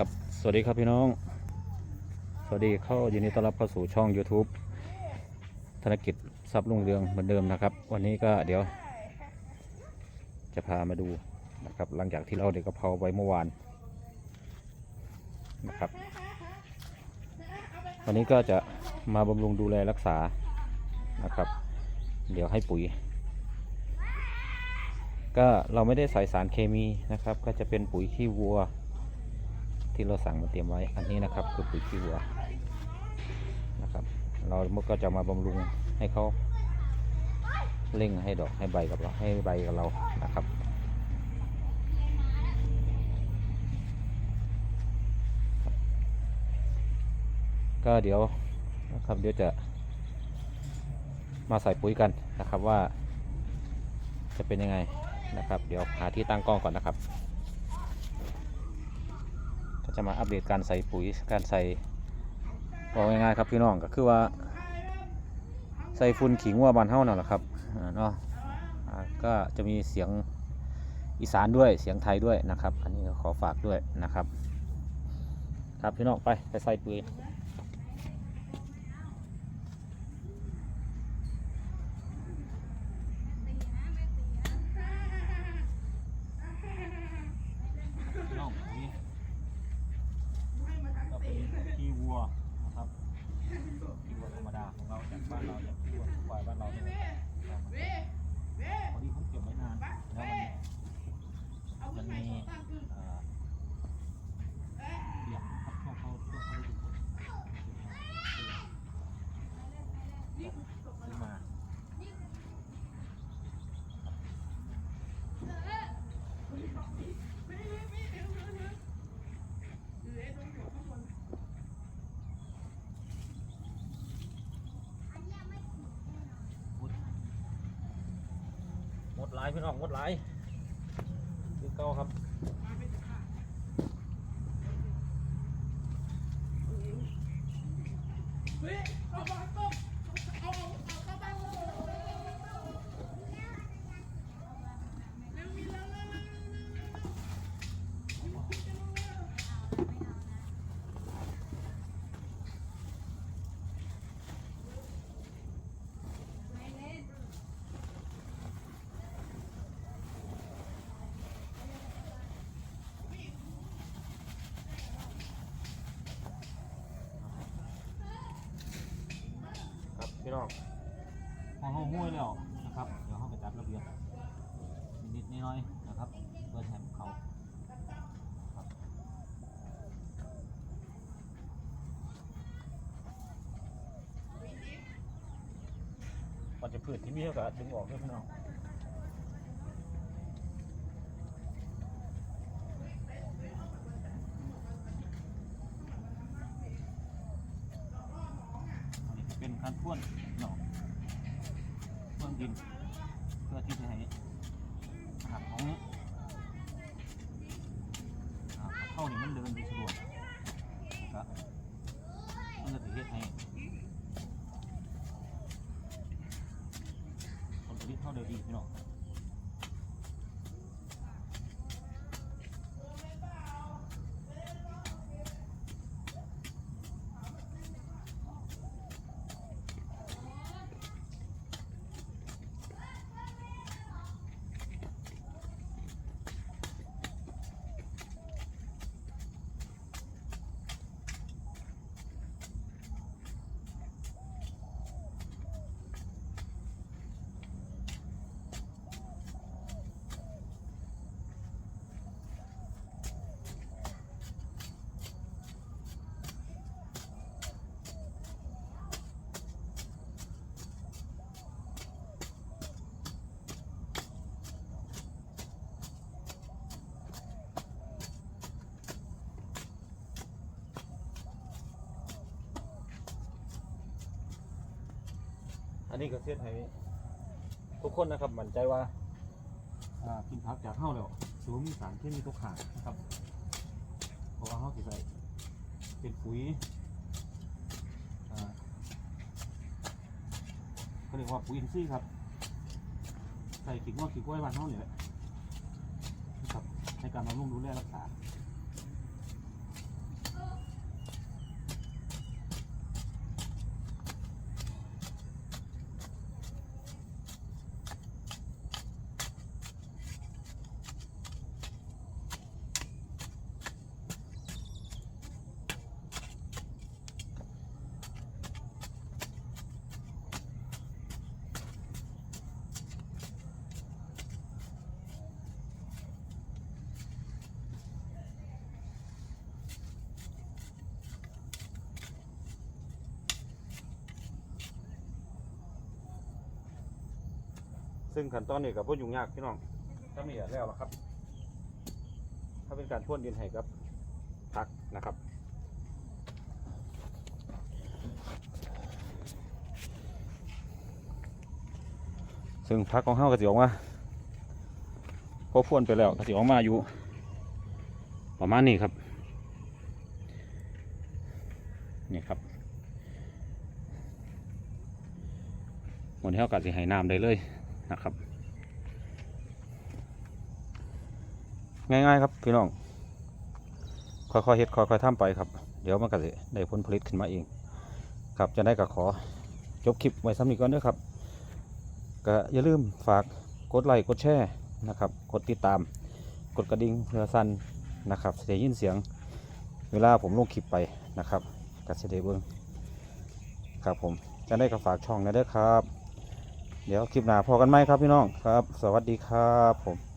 ครับ สวัสดีครับพี่น้อง สวัสดีเข้ายินดีต้อนรับเข้าสู่ช่อง YouTube ธนกิจทรัพย์รุ่งเรืองเหมือนเดิมนะครับ วันนี้ก็เดี๋ยว จะพามาดูนะครับ หลังจากที่เราเด็กกะเพราไว้เมื่อวานนะครับ วันนี้ก็จะมาบำรุงดูแลรักษานะครับ เดี๋ยวให้ปุ๋ย ก็เราไม่ได้ใส่สารเคมีนะครับ ก็จะเป็นปุ๋ยขี้วัว ที่เราสั่งมาเตรียมไว้ อันนี้นะครับคือปุ๋ยขี้วัวนะครับ เราเมื่อก็จะมาบำรุงให้เขาเร่งให้ดอกให้ใบกับเราให้ใบกับเรานะครับก็เดี๋ยวนะครับเดี๋ยวจะมาใส่ปุ๋ยกันนะครับว่าจะเป็นยังไงนะครับ เดี๋ยวหาที่ตั้งกล้องก่อนนะครับ จะมาอัปเดตการใส่ปุ๋ยการใส่บอกง่ายๆครับพี่น้องก็คือว่า ใส่ฝุ่นขิงว่าบานเฮ้านั่นแหละครับเนาะก็จะมีเสียงอีสานด้วยเสียงไทยด้วยนะครับ อันนี้ขอฝากด้วยนะครับ ครับพี่น้องไปไปใส่ปุ๋ย พี่น้องปุ๋ยก็เป็นขี้วัวนะครับขี้วัวธรรมดาของเราจาก บ้านเราจากขี้วัวควายบ้านเราเนี่ยนะครับพอดีผมเก็บไว้นานแล้วมันมันมีเอ่อเปียกครับช่วงเขาช่วงเขาฤดูฝนขึ้นมา หมดหลายพี่น้องหมดหลายคือเก่าครับเฮ้ยเอาไปต้ม พอเขาห้วยแล้วนะครับ เดี๋ยวเขาไปจัดระเบียบนิดน้อยนะครับเพื่อแทนเขาครับก่อนจะพืชที่มีเขาก็ดึงออกด้วยพี่น้องเป็นการพ่วนหนองพ่วน ดิน เพื่อที่จะให้อาหารของเข้านี่มันเดินไปสะดวกก็มันจะเฮ็ดให้ผลผลิตเข้าเดินดีพี่น้อง อันนี้ก็เสียให้ทุกคนนะครับมั่นใจว่าอ่ากินผักจากเฮ้าแล้วสูงมีสารเคมีตกค้างนะครับเพราะว่าเฮ้าสิใส่เป็นปุ๋ยอ่าเขาเรียกว่าปุ๋ยอินทรีย์ครับใส่ขิงว่าขิงกล้วยบ้านเฮ้าเนี่ยแหละนะครับในการบำรุงดูแลรักษา ซึ่งขั้นตอนนี้กับพวกยุ่งยากพี่น้องถ้ามีแล้วล้วครับ ถ้าเป็นการพ่นดินให้กับผักนะครับซึ่งพักของเฮาก็สิออกมาพอพ่นไปแล้วก็สิออกมาอยู่ ประมาณนี้ครับ นี่ครับวันนี้เฮาก็สิให้น้ำได้เลย นะครับ ง่ายๆครับพี่น้องค่อยๆเฮ็ดค่อยๆทำไปครับ เดี๋ยวมันก็สิได้ผลผลิตขึ้นมาเอง ครับจะได้ก็ขอจบคลิปไว้ซ้ำนี้ก่อนด้อครับก็อย่าลืมฝากกดไลค์กดแชร์นะครับ กดติดตาม กดกระดิ่งเพื่อสั่นนะครับจะได้ยินเสียง เวลาผมลงคลิปไปนะครับก็จะได้เบิ้งครับผมจะได้ก็ฝากช่องนะเด้อครับ เดี๋ยวคลิปหน้าพอกันไหมครับพี่น้องครับ สวัสดีครับผม